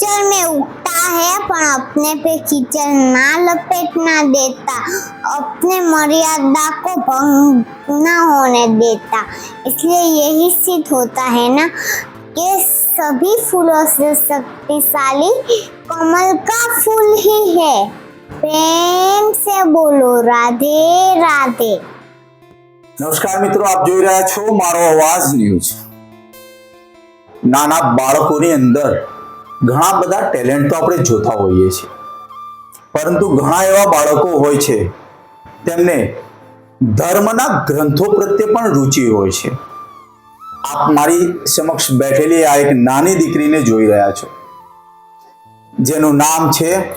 कीचड़ में उगता है पर अपने पे कीचड़ ना लपेटना देता अपने मर्यादा को भंग ना होने देता इसलिए यही सिद्ध होता है ना कि सभी फूलों से शक्तिशाली कमल का फूल ही है प्रेम से बोलो राधे राधे નમસ્કાર મિત્રો આપ જોઈ રહ્યા છો મારો અવાજ ન્યૂઝ નાના બાળકોની અંદર ઘણા બધા ટેલેન્ટ તો આપણે જોતા હોઈએ છીએ. પરંતુ ઘણા એવા બાળકો હોય છે તેમને ધર્મના ગ્રંથો પ્રત્યે પણ રુચિ હોય છે. આપ મારી સમક્ષ બેઠેલી આ એક નાની દીકરીને જોઈ રહ્યા છો. જેનું નામ છે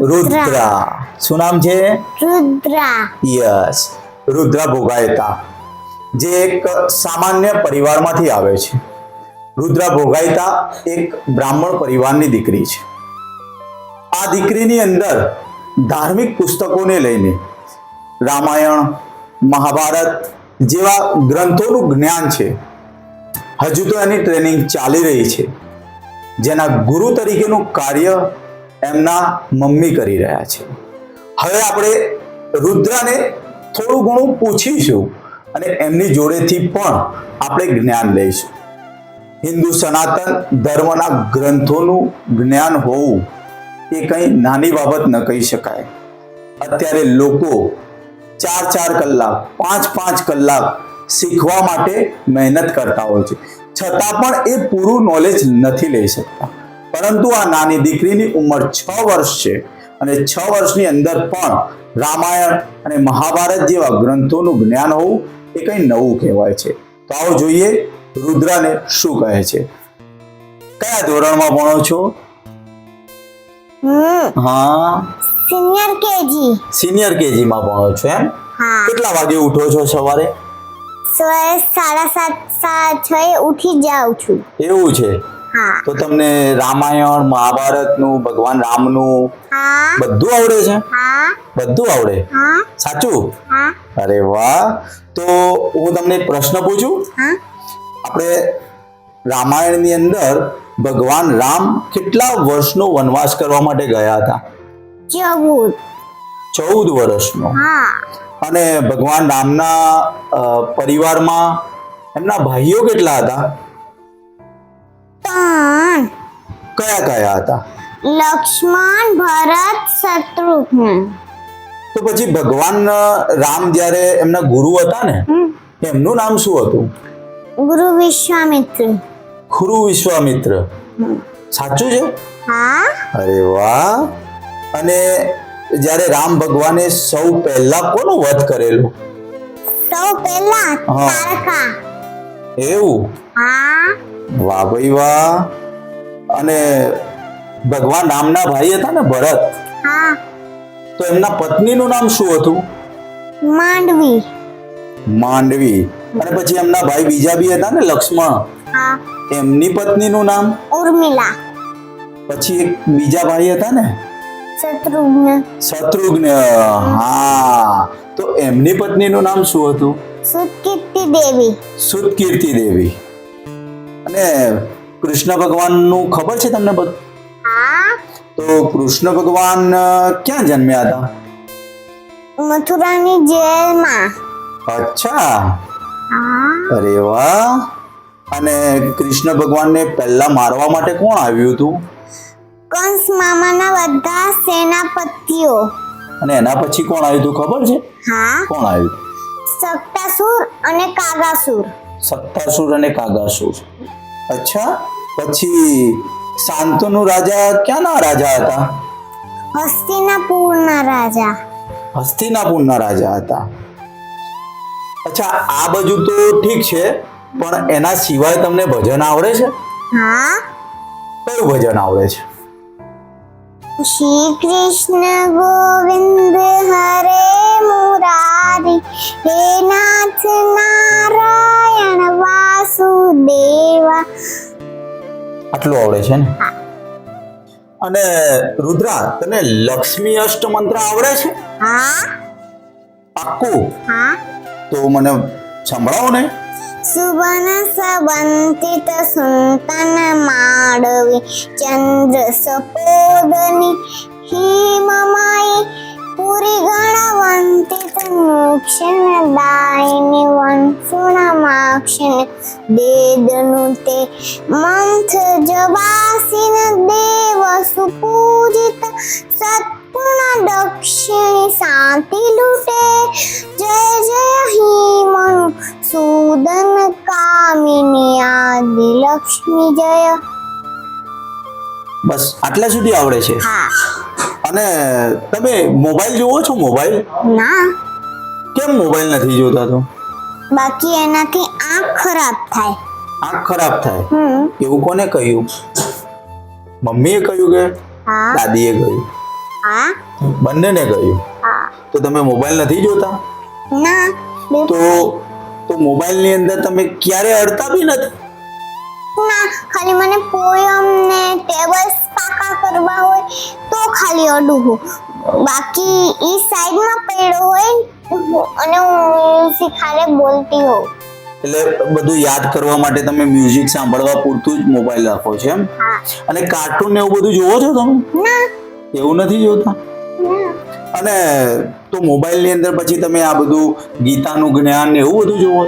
રુદ્રા. શું નામ છે? રુદ્રા. યસ. રુદ્રા ભોગાયતા. જે એક સામાન્ય પરિવારમાંથી આવે છે. રુદ્રા ભોગાઈતા એક બ્રાહ્મણ પરિવારની દીકરી છે. આ દીકરીની અંદર ધાર્મિક પુસ્તકોને લઈને રામાયણ, મહાભારત જેવા ગ્રંથોનું જ્ઞાન છે. હજુ તો એની ટ્રેનિંગ ચાલી રહી છે. જેના ગુરુ તરીકેનું કાર્ય એમના મમ્મી કરી રહ્યા છે. હવે આપણે રુદ્રાને થોડું ઘણું પૂછીશું અને એમની જોડેથી પણ આપણે જ્ઞાન લઈશું. હિન્દુ સનાતન ધર્મના ગ્રંથોનું જ્ઞાન હોવું એ કંઈ નાની બાબત ન કહી શકાય. અત્યારે લોકો ચાર ચાર કલાક, પાંચ પાંચ કલાક શીખવા માટે મહેનત કરતા હોય છે. છતાં પણ એ પૂરું નોલેજ નથી લઈ શકતા. પરંતુ આ નાની દીકરીની ઉંમર છ વર્ષ છે અને છ વર્ષની અંદર પણ રામાયણ અને મહાભારત જેવા ગ્રંથોનું જ્ઞાન હોવું એ કંઈ નવું કહેવાય છે. તો આવો જોઈએ રુદ્રાને શું કહે છે? કયા ધોરણમાં ભણો છો? હા. Senior KG. સિનિયર કેજી માં ભણો છો એમ? કેટલા વાગે ઉઠો છો સવારે? સવારે સાડા સાત સાત છ ઉઠી જાઉં છું. એવું છે? તો તમને રામાયણ મહાભારતનું ભગવાન રામનું બધું આવડે છે? બધું આવડે? સાચું? અરે વાહ. તો હું તમને એક પ્રશ્ન પૂછું? આપણે રામાયણની અંદર ભગવાન રામ કેટલા વર્ષનો વનવાસ કરવા માટે ગયા હતા? ચૌદ. ચૌદ વર્ષનો. અને ભગવાન રામના પરિવારમાં એમના ભાઈઓ કેટલા હતા? ત્રણ. કયા કયા હતા? લક્ષ્મણ ભરત શત્રુઘ્ન તો પછી ભગવાન રામ જ્યારે એમના ગુરુ હતા ને એમનું નામ શું હતું? ગુરુ વિશ્વામિત્ર. ગુરુ વિશ્વામિત્ર. સાચું છે? હા. અરે વાહ. અને જ્યારે રામ ભગવાને સૌ પહેલા કોનો વધ કરેલો? સૌ પહેલા તારકા. એવું? હા. વાહ ભાઈ વાહ. અને ભગવાન રામના ભાઈ હતા ને ભરત? હા. તો એમના પત્નીનું નામ શું હતું? માંડવી. માંડવી. અને પછી એમના ભાઈ બીજા બી હતા ને લક્ષ્મણ. હા. એમની પત્નીનું નામ? ઉર્મિલા. પછી એક બીજા ભાઈ હતા ને? શત્રુઘ્ન. શત્રુઘ્ન હા. તો એમની પત્નીનું નામ શું હતું? સુતકીર્તિ દેવી. સુતકીર્તિ દેવી. અને કૃષ્ણ ભગવાનનું ખબર છે તમને બધું? હા. તો કૃષ્ણ ભગવાન ક્યાં જન્મ્યા હતા? મથુરાની જેલમાં. અચ્છા. અરે વાહ. અને કૃષ્ણ ભગવાનને પહેલા મારવા માટે કોણ આવ્યું હતું? કંસ મામાના બધા સેનાપતિઓ. અને એના પછી કોણ આવ્યું હતું ખબર છે? હા. કોણ આવ્યું? સક્તાસુર અને કાગાસુર. સક્તાસુર અને કાગાસુર. અચ્છા. પછી શાંતનુ રાજા ક્યાંના રાજા હતા? હસ્તિનાપુરના રાજા. હસ્તિનાપુરના રાજા હતા. અચ્છા આ બાજુ તો ઠીક છે પણ એના સિવાય તમને ભજન આવડે છે? હા. કયું ભજન આવડે છે? શ્રી કૃષ્ણ ગોવિંદ હરે મુરારી હે નાથ નારાયણ વાસુદેવા. આટલું આવડે છે ને? અને રુદ્રા તને લક્ષ્મી અષ્ટ મંત્ર આવડે છે? હા. પાક્કું? હા. તો મને સંભળાવો ને. સુવન સવંતિત સુંતન માડવી ચંદ્ર સપોદની હિમમાઈ પુરી ગણવંતિત મોક્ષણ દાયની વંશુણ માક્ષણ દેદનું તે મંથ જવાસીન દેવ સુપૂજિત સત્પુણ દક્ષિણી શાંતિ લૂટે. જય જય હિમનુ સુદન કામિની આદિ લક્ષ્મી જય. બસ આટલા સુધી આવડે છે? હા. અને તમે મોબાઈલ જોવો છો મોબાઈલ? ના. કેમ મોબાઈલ નથી જોતા તો? બાકી એનાથી આંખ ખરાબ થાય. આંખ ખરાબ થાય? એવું કોને કહ્યું? મમ્મીએ કહ્યું કે? દાદીએ કહ્યું. હા. બંનેને કહ્યું. હા. તો તમે મોબાઈલ નથી જોતા? ના તો તો મોબાઈલની અંદર તમે ક્યારે અડતા બી નથી? ના ખાલી મને પોયમ ને ટેબલ્સ પાકા કરવા હોય તો ખાલી અડું હું. બાકી ઈ સાઈડમાં પડ્યો હોય અને હું ખાલી બોલતી હોઉં. એટલે બધું યાદ કરવા માટે તમે મ્યુઝિક સાંભળવા પૂરતું જ મોબાઈલ રાખો છો એમ? અને કાર્ટૂન ને એવું બધું જોવો છો તમે? ના. એવું નથી જોતા? અને તો મોબાઈલની અંદર પછી તમે આ બધું ગીતાનું જ્ઞાન ને એવું બધું જોવો?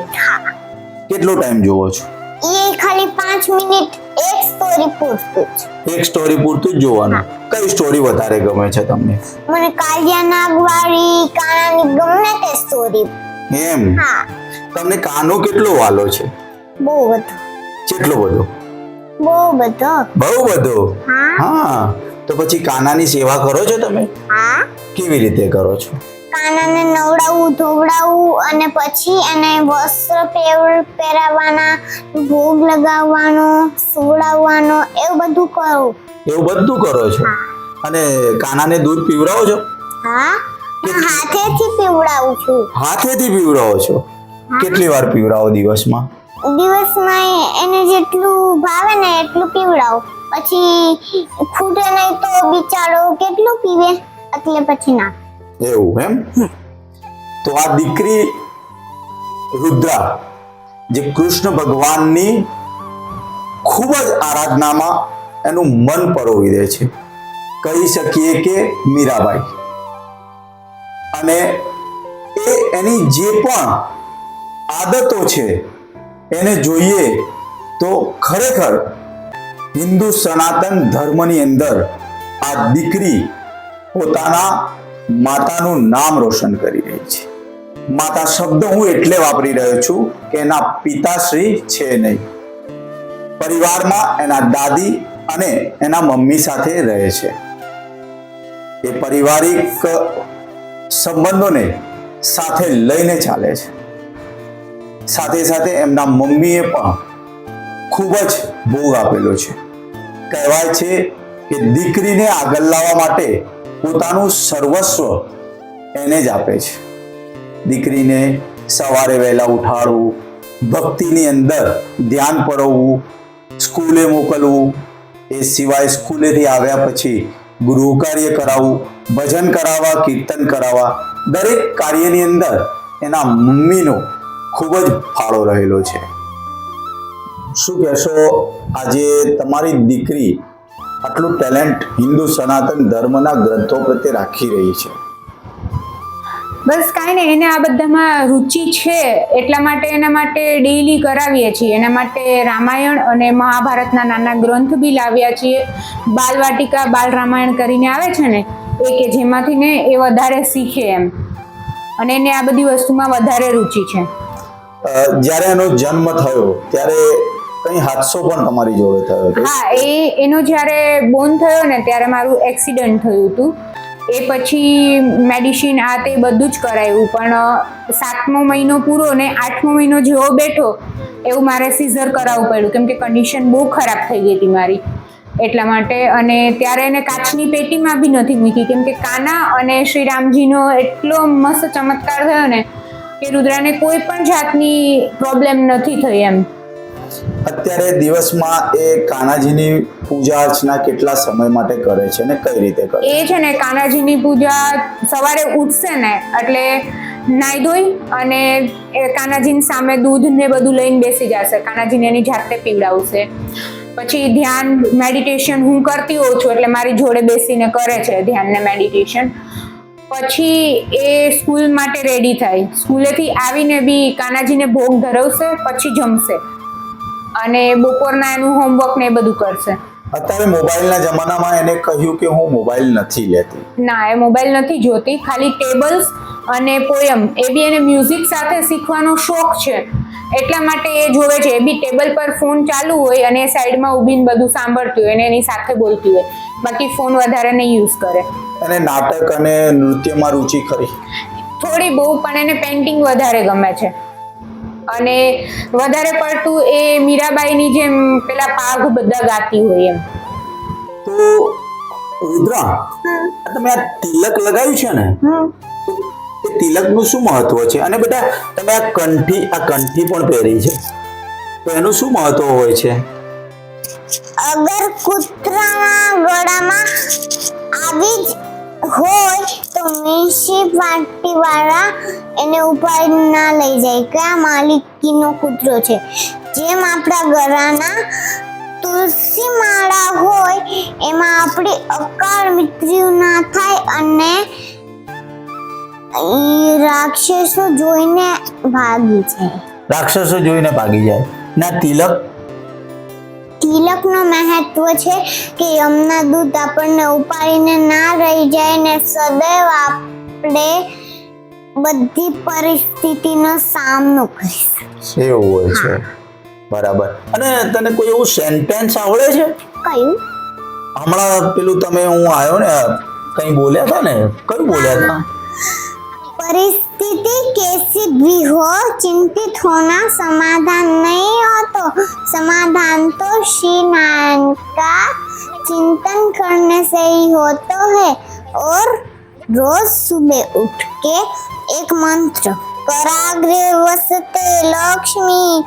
કેટલો ટાઈમ જોવો છો? એ ખાલી પાંચ મિનિટ એક સ્ટોરી પૂરતું એક સ્ટોરી પૂરતું જ જોવાનું? કઈ સ્ટોરી વધારે ગમે છે તમને? મને કાલિયા નાગવાળી કાનાની ગમે તે સ્ટોરી એમ? હા. તમને કાનો કેટલો વાલો છે? બહુ બધો. કેટલો બધો? બહુ બધો. બહુ બધો? હા. હા. તો પછી કાનાની સેવા કરો છો તમે? હા. કેવી રીતે કરો છો? કાનાને નવડાવવું ધોવડાવવું અને પછી એને વસ્ત્ર પહેર- પહેરાવવાના ભોગ લગાવવાનો સુવડાવવાનો એવું બધું કરું. એવું બધું કરો છો? અને કાનાને દૂધ પીવડાવો છો? હા. હું હાથેથી પીવડાવું છું. હાથેથી પીવડાવો છો? કેટલી વાર પીવડાવો દિવસમાં? દિવસમાં એને જેટલું ભાવે ને એટલું પીવડાવું. પછી ખૂટે નહીં તો બિચારો કેટલું પીવે? એટલે પછી ના. એવું એમ? તો આ દીકરી રુદ્રા, જે કૃષ્ણ ભગવાનની ખૂબ જ આરાધનામાં એનું મન પરોવી દે છે. કહી શકીએ કે મીરાબાઈ. અને એ એની જે પણ આદતો છે, એને જોઈએ તો ખરેખર હિન્દુ સનાતન ધર્મની અંદર આ દીકરી પોતાના માતાનું નામ રોશન કરી રહી છે. માતા શબ્દ હું એટલે વાપરી રહ્યો છું કે એના પિતાશ્રી છે નહીં. પરિવારમાં એના દાદી અને એના મમ્મી સાથે રહે છે. એ પારિવારિક સંબંધોને સાથે લઈને ચાલે છે. સાથે સાથે એમના મમ્મીએ પણ ખૂબ જ ભોગ આપેલો છે. કહેવાય છે કે દીકરીને આગળ લાવવા માટે પોતાનું સર્વસ્વ એને જ આપે છે. દીકરીને સવારે વહેલા ઉઠાડવું, ભક્તિની અંદર ધ્યાન પરવવું, સ્કૂલે મોકલવું, એ સિવાય સ્કૂલેથી આવ્યા પછી ગૃહ કાર્ય કરાવવું, ભજન કરાવવા, કીર્તન કરાવવા, દરેક કાર્યની અંદર એના મમ્મીનો ખૂબ જ ફાળો રહેલો છે. શું કહેશો? આજે તમારી દીકરી આટલું ટેલેન્ટ હિન્દુ સનાતન ધર્મના ગ્રંથો પ્રત્યે રાખી રહી છે. બસ કાંઈ નહીં એને આ બધામાં રુચિ છે એટલા માટે એના માટે ડેઈલી કરાવીએ છીએ. એના માટે રામાયણ અને મહાભારતના નાના ગ્રંથ બી લાવ્યા છીએ. બાલવાટિકા બાલ રામાયણ કરીને આવે છે ને એ કે જેમાંથી ને એ વધારે શીખે એમ. અને એને આ બધી વસ્તુમાં વધારે રુચિ છે. જ્યારે એનો જન્મ થયો ત્યારે કઈ હાદસો પણ તમારી જોડે થયો હતો? હા, એ, એનો જ્યારે બોન થયો ને, ત્યારે મારું એક્સિડન્ટ થયું હતું. એ પછી મેડિસિન આ તે બધું જ કરાયું, પણ સાતમો મહિનો પૂરો ને આઠમો મહિનો જેવો બેઠો, એવું મારે સિઝર કરાવવું પડ્યું, કેમ કે કન્ડિશન બહુ ખરાબ થઈ ગઈ હતી મારી. એટલા માટે, અને ત્યારે એને કાચની પેટીમાં બી નથી મૂકી, કેમ કે કાના અને શ્રી રામજીનો એટલો મસ્ત ચમત્કાર થયો ને, કે રુદ્રાને કોઈ પણ જાતની પ્રોબ્લેમ નથી થઈ એમ. અત્યારે દિવસમાં એ કાનાજીની પૂજા અર્ચના કેટલા સમય માટે કરે છે અને કઈ રીતે કરે એ છે ને, કાનાજીની પૂજા સવારે ઉઠશે ને, એટલે નાઈ ધોઈ અને કાનાજીની સામે દૂધ ને બધું લઈને બેસી જશે. કાનાજીને એની જાતે પીવડાવશે. પછી ધ્યાન મેડિટેશન હું કરતી હોઉં છું, એટલે મારી જોડે બેસીને કરે છે ધ્યાન ને મેડિટેશન પછી એ સ્કૂલ માટે રેડી થાય. સ્કૂલેથી આવીને બી કાનાજીને ભોગ ધરવશે, પછી જમશે. અને બપોરના એનું હોમવર્ક ને એ બધું કરશે. અત્યારે મોબાઈલના જમાનામાં એને કહ્યું કે હું મોબાઈલ નથી લેતી. ના એ મોબાઈલ નથી જોતી. ખાલી ટેબલ્સ અને પોયમ એ બી એને મ્યુઝિક સાથે શીખવાનો શોખ છે. એટલા માટે એ જોવે છે. એ બી ટેબલ પર ફોન ચાલુ હોય અને એ સાઈડમાં ઊભીને બધું સાંભળતી હોય અને એની સાથે બોલતી હોય. બાકી ફોન વધારે નહીં યુઝ કરે. અને નાટક અને નૃત્યમાં રુચિ ખરી? થોડી બહુ પણ એને પેઇન્ટિંગ વધારે ગમે છે. અને વધારે પડતું એ મીરાબાઈની જેમ પેલા પાઘ બધા ગાતી હોય એમ. તો રુદ્રા તમે આ તિલક લગાવ્યું છે ને? તો એ તિલકનું શું મહત્વ છે? અને બેટા તમે આ કંઠી આ કંઠી પણ પહેરી છે. તો એનું શું મહત્વ હોય છે? અગર કૂતરાના ગળામાં આવી જ હોય તો મ્યુનિસિપાલિટી વાળા એને ઉપાડી ના લઈ જાય, કે આ માલિકીનો કૂતરો છે. જેમ આપણા ગરાના તુલસી માળા હોય, એમાં આપણી અકાળ મૃત્યુ ના થાય અને રાક્ષસો જોઈને ભાગી જાય. રાક્ષસો જોઈને ભાગી જાય. ના, તિલક તિલકનું મહત્વ છે કે યમના દૂધ આપણને ઉપાડીને ના રહી જાય ને સદૈવ આપણે બધી પરિસ્થિતિનો સામનો કરી શકીએ. એવું હોય છે. બરાબર. અને તને કોઈ એવું સેન્ટેન્સ આવડે છે? કયું? હમણાં પેલું તમે હું આવ્યો ને કઈ બોલ્યા હતા ને? કયું બોલ્યા હતા? પરિસ્થિતિ કે हो, चिंतित होना समाधान नहीं हो तो समाधान तो श्री नारायण का चिंतन करने से ही होता है। और रोज सुबह उठ के एक मंत्र, कराग्रे वसते लक्ष्मी,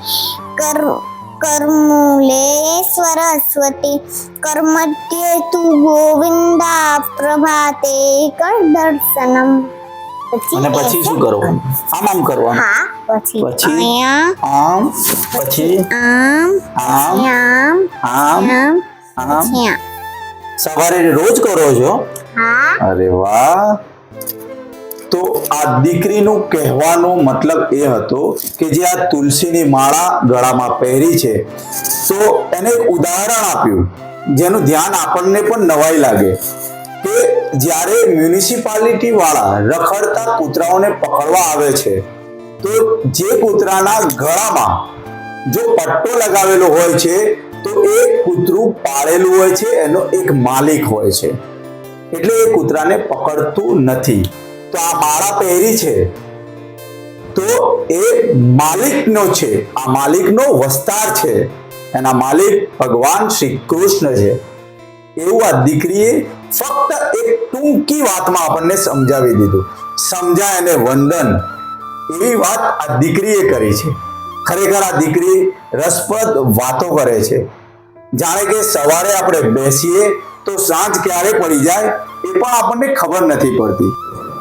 कर कर्मूले सरस्वती कर्मत्ये तु गोविंदा, प्रभाते कर दर्शनम। અને પછી શું કરવાનું? આમ આમ કરવાનું. હા પછી. પછી? અહીંયા. આમ પછી આમ આમ આમ આમ આમ આમ. આમ. સવારે રોજ કરો છો? હા. અરે વાહ. તો આ દીકરીનું કહેવાનો મતલબ એ હતો કે જે આ તુલસીની માળા ગળામાં પહેરી છે. તો એને એક ઉદાહરણ આપ્યું જેનું ધ્યાન આપણને પણ નવાઈ લાગે. કે જ્યારે મ્યુનિસિપાલિટી વાળા રખડતા કૂતરાઓને પકડવા આવે છે, તો જે કૂતરાના ગળામાં જો પટ્ટો લગાવેલો હોય છે, તો એ કૂતરું પાળેલું હોય છે, એનો એક માલિક હોય છે. એટલે એ કૂતરાને પકડતું નથી. તો આ માળા પહેરી છે, તો એ માલિકનો છે. આ માલિકનો વસ્તાર છે. એના માલિક ભગવાન શ્રી કૃષ્ણ છે. એવું આ દીકરીએ ફક્ત એક ટૂંકી વાતમાં આપણને સમજાવી દીધું. સમજાય અને વંદન. એવી વાત આ દીકરીએ કરી છે. ખરેખર આ દીકરી રસપ્રદ વાતો કરે છે. જાણે કે સવારે આપણે બેસીએ તો સાંજ ક્યારે પડી જાય એ પણ આપણને ખબર નથી પડતી.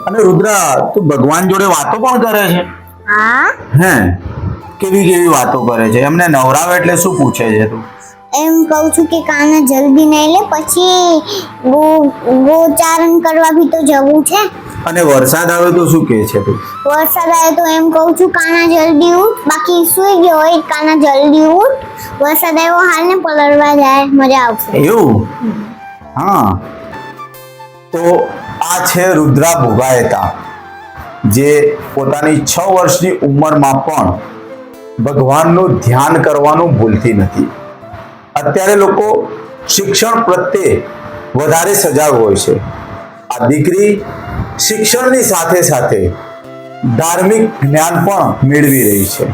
અને રુદ્રા તું ભગવાન જોડે વાતો પણ કરે છે? હે. કેવી કેવી વાતો કરે છે? એમને નવરાવે એટલે શું પૂછે છે તું? એમ કહું છું કે કાના જલ્દી નહીં લે પછી ગોચારણ કરવા બી તો જવું છે. અને વરસાદ આવે તો શું કહે છે તું? વરસાદ આવે તો એમ કહું છું કાના જલ્દી ઉઠ. બાકી સુઈ ગયો હોય કાના જલ્દી ઉઠ. વરસાદ આવ્યો હાલ ને પલળવા જાય મજા આવશે. એવું? હા. તો આ છે રુદ્રા ભોગાયતા જે પોતાની છ વર્ષની ઉંમરમાં પણ ભગવાનનું ધ્યાન કરવાનું ભૂલતી નથી. અત્યારે લોકો શિક્ષણ પ્રત્યે વધારે સજાગ હોય છે. આ દીકરી શિક્ષણની સાથે સાથે ધાર્મિક જ્ઞાન પણ મેળવી રહી છે.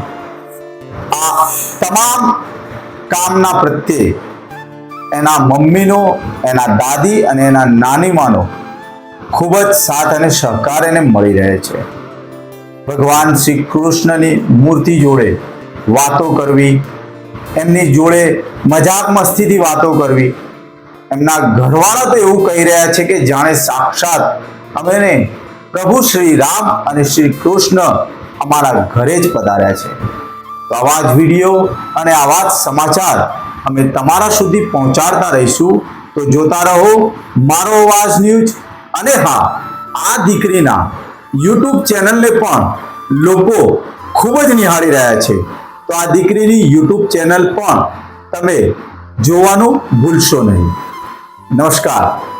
આ તમામ કામના પ્રત્યે એના મમ્મીનો, એના દાદી અને એના નાનીમાનો ખૂબ જ સાથ અને સહકાર એને મળી રહે છે. ભગવાન શ્રી કૃષ્ણની મૂર્તિ જોડે વાતો કરવી એમની જોડે મજાક મસ્તીથી વાતો કરવી. એમના ઘરવાળા તો એવું કહી રહ્યા છે કે જાણે સાક્ષાત અમેને પ્રભુ શ્રી રામ અને શ્રી કૃષ્ણ અમારા ઘરે જ પધાર્યા છે. તો આવા જ વીડિયો અને આવા જ સમાચાર અમે તમારા સુધી પહોંચાડતા રહીશું. તો જોતા રહો મારો અવાજ ન્યૂઝ અને હા, આ દીકરીના યુટ્યુબ ચેનલને પણ લોકો ખૂબ જ નિહાળી રહ્યા છે. તો આ દીકરીની યુટ્યુબ ચેનલ પણ તમે જોવાનું ભૂલશો નહીં. નમસ્કાર.